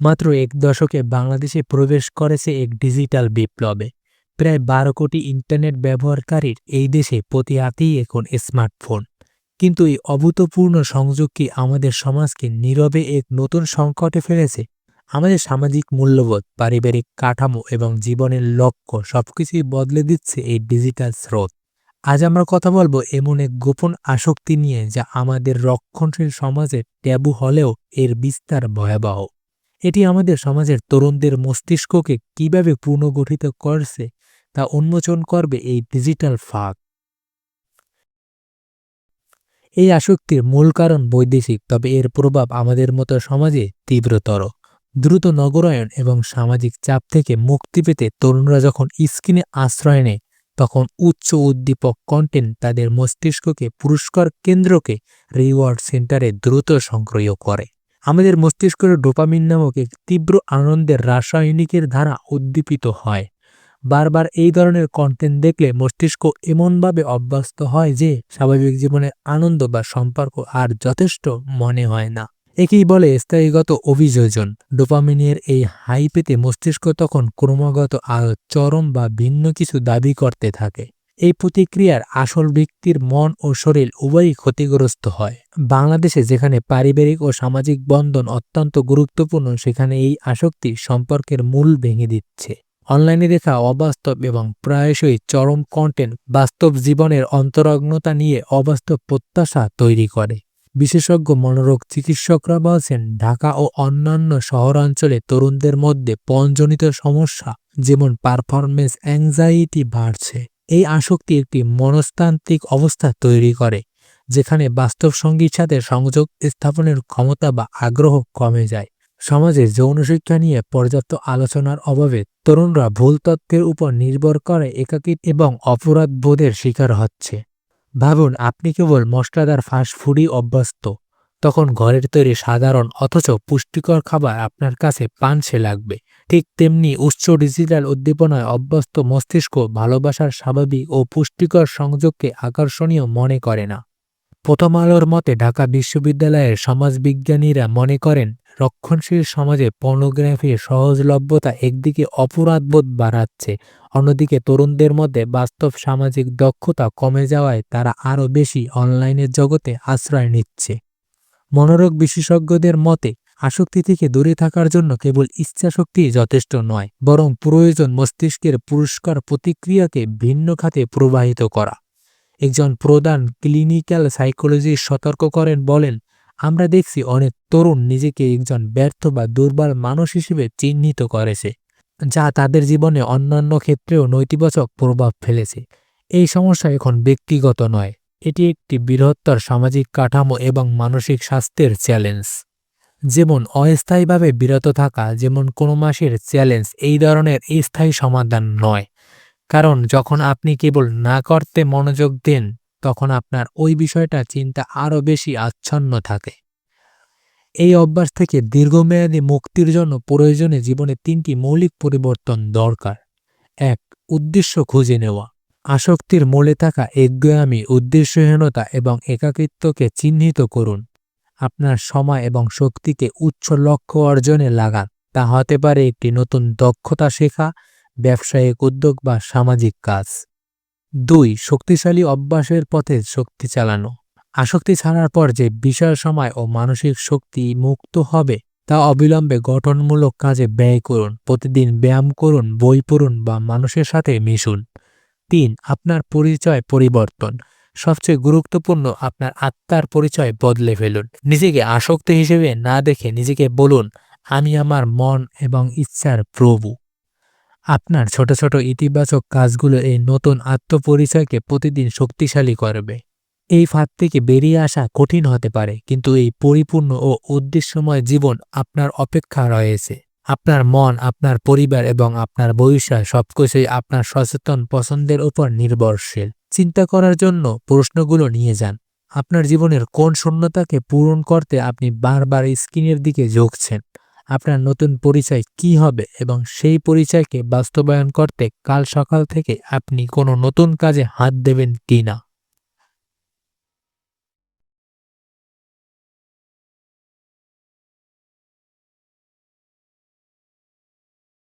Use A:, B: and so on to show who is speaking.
A: মাত্র এক দশকে বাংলাদেশে প্রবেশ করেছে এক ডিজিটাল বিপ্লবে। প্রায় বারো কোটি ইন্টারনেট ব্যবহারকারীর এই দেশে প্রতি হাতেই এখন স্মার্টফোন। কিন্তু এই অভূতপূর্ণ সংযোগ কি আমাদের সমাজকে নীরবে এক নতুন সংকটে ফেলেছে? আমাদের সামাজিক মূল্যবোধ, পারিবারিক কাঠামো এবং জীবনের লক্ষ্য সবকিছুই বদলে দিচ্ছে এই ডিজিটাল স্রোত। আজ আমরা কথা বলব এমন এক গোপন আসক্তি নিয়ে যা আমাদের রক্ষণশীল সমাজে ট্যাবু হলেও এর বিস্তার ভয়াবহ। এটি আমাদের সমাজের তরুণদের মস্তিষ্ককে কীভাবে পুনর্গঠিত করছে তা উন্মোচন করবে এই ডিজিটাল ফাঁক এই আসক্তির মূল কারণ বৈদেশিক, তবে এর প্রভাব আমাদের মতো সমাজে তীব্রতর। দ্রুত নগরায়ন এবং সামাজিক চাপ থেকে মুক্তি পেতে তরুণরা যখন স্ক্রিনে আশ্রয় নেয়, তখন উচ্চ উদ্দীপক কন্টেন্ট তাদের মস্তিষ্ককে পুরস্কার কেন্দ্রকে রিওয়ার্ড সেন্টারে দ্রুত সংক্রিয় করে। আমাদের মস্তিষ্কের ডোপামিন নামক এক তীব্র আনন্দের রাসায়নিকের ধারা উদ্দীপিত হয়। বারবার এই ধরনের কন্টেন্ট দেখলে মস্তিষ্ক এমনভাবে অভ্যস্ত হয় যে স্বাভাবিক জীবনের আনন্দ বা সম্পর্ক আর যথেষ্ট মনে হয় না। একেই বলে স্থায়ীগত অভিযোজন। ডোপামিনের এই হাই পেতে মস্তিষ্ক তখন ক্রমাগত আরও চরম বা ভিন্ন কিছু দাবি করতে থাকে। এই প্রতিক্রিয়ার আসল ব্যক্তির মন ও শরীর উভয়ই ক্ষতিগ্রস্ত হয়। বাংলাদেশে যেখানে পারিবারিক ও সামাজিক বন্ধন অত্যন্ত গুরুত্বপূর্ণ, সেখানে এই আসক্তি সম্পর্কের মূল ভেঙে দিচ্ছে। অনলাইনে দেখা অবাস্তব এবং প্রায়শই চরম কন্টেন্ট বাস্তব জীবনের অন্তরগ্নতা নিয়ে অবাস্তব প্রত্যাশা তৈরি করে। বিশেষজ্ঞ মনোরোগ চিকিৎসকরা বলছেন, ঢাকা ও অন্যান্য শহরাঞ্চলে তরুণদের মধ্যে পণজনিত সমস্যা, যেমন পারফরমেন্স অ্যাংজাইটি বাড়ছে। এই আসক্তি একটি মনস্তান্ত্রিক অবস্থা তৈরি করে, যেখানে বাস্তব সঙ্গীর সাথে সংযোগ স্থাপনের ক্ষমতা বা আগ্রহ কমে যায়। সমাজে যৌন শিক্ষা নিয়ে পর্যাপ্ত আলোচনার অভাবে তরুণরা ভুল তত্ত্বের উপর নির্ভর করে একাকী এবং অপরাধ বোধের শিকার হচ্ছে। ভাবুন, আপনি কেবল মশলাদার ফাস্টফুডই অভ্যস্ত। তখন ঘরের তৈরি সাধারণ অথচ পুষ্টিকর খাবার আপনার কাছে পানসে লাগবে। ঠিক তেমনি উচ্চ ডিজিটাল উদ্দীপনায় অভ্যস্ত মস্তিষ্ক ভালোবাসার স্বাভাবিক ও পুষ্টিকর সংযোগকে আকর্ষণীয় মনে করে না। প্রথম আলোর মতে ঢাকা বিশ্ববিদ্যালয়ের সমাজবিজ্ঞানীরা মনে করেন, রক্ষণশীল সমাজে পর্নোগ্রাফির সহজলভ্যতা একদিকে অপরাধবোধ বাড়াচ্ছে, অন্যদিকে তরুণদের মধ্যে বাস্তব সামাজিক দক্ষতা কমে যাওয়ায় তারা আরও বেশি অনলাইনের জগতে আশ্রয় নিচ্ছে। মনোরোগ বিশেষজ্ঞদের মতে, আসক্তি থেকে দূরে থাকার জন্য কেবল ইচ্ছাশক্তি যথেষ্ট নয়, বরং প্রয়োজন মস্তিষ্কের পুরস্কার প্রতিক্রিয়াকে ভিন্ন খাতে প্রবাহিত করা। একজন প্রধান ক্লিনিক্যাল সাইকোলজিস্ট সতর্ক করেন, বলেন, আমরা দেখছি অনেক তরুণ নিজেকে একজন ব্যর্থ বা দুর্বল মানুষ হিসেবে চিহ্নিত করেছে, যা তাদের জীবনে অন্যান্য ক্ষেত্রেও নৈতিবাচক প্রভাব ফেলেছে। এই সমস্যা এখন ব্যক্তিগত নয়। এটি একটি বৃহত্তর সামাজিক কাঠামো এবং মানসিক স্বাস্থ্যের চ্যালেঞ্জ। যেমন অস্থায়ীভাবে বিরত থাকা, যেমন কোনো মাসের চ্যালেঞ্জ, এই ধরনের স্থায়ী সমাধান নয়। কারণ যখন আপনি কেবল না করতে মনোযোগ দেন, তখন আপনার ওই বিষয়টা চিন্তা আরও বেশি আচ্ছন্ন থাকে। এই অভ্যাস থেকে দীর্ঘমেয়াদী মুক্তির জন্য প্রয়োজনে জীবনে তিনটি মৌলিক পরিবর্তন দরকার। এক, উদ্দেশ্য খুঁজে নেওয়া। আসক্তির মূলে থাকা একগুয়ামি উদ্দেশ্যহীনতা এবং একাকিত্বকে চিহ্নিত করুন। আপনার সময় এবং শক্তিকে উচ্চ লক্ষ্য অর্জনে লাগান। তা হতে পারে একটি নতুন দক্ষতা শেখা, ব্যবসায়িক উদ্যোগ বা সামাজিক কাজ। দুই, শক্তিশালী অভ্যাসের পথে শক্তি চালানো। আসক্তি ছাড়ার পর যে বিশাল সময় ও মানসিক শক্তি মুক্ত হবে, তা অবিলম্বে গঠনমূলক কাজে ব্যয় করুন। প্রতিদিন ব্যায়াম করুন, বই পড়ুন বা মানুষের সাথে মিশুন। তিন, আপনার পরিচয় পরিবর্তন। সবচেয়ে গুরুত্বপূর্ণ আপনার আত্মার পরিচয় বদলে ফেলুন। নিজেকে আসক্ত হিসেবে না দেখে নিজেকে বলুন, আমি আমার মন এবং ইচ্ছার প্রভু। আপনার ছোট ছোট ইতিবাচক কাজগুলো এই নতুন আত্মপরিচয়কে প্রতিদিন শক্তিশালী করবে। এই ফাঁদ থেকে বেরিয়ে আসা কঠিন হতে পারে, কিন্তু এই পরিপূর্ণ ও উদ্দেশ্যময় জীবন আপনার অপেক্ষা রয়েছে। আপনার মন, আপনার পরিবার এবং আপনার ভবিষ্যৎ সবকিছুই আপনার সচেতন পছন্দের উপর নির্ভরশীল। চিন্তা করার জন্য প্রশ্নগুলো নিয়ে যান। আপনার জীবনের কোন শূন্যতাকে পূরণ করতে আপনি বারবার স্ক্রিনের দিকে ঝুঁকছেন? আপনার নতুন পরিচয় কি হবে এবং সেই পরিচয়কে বাস্তবায়ন করতে কাল সকাল থেকে আপনি কোনো নতুন কাজে হাত দেবেন কি না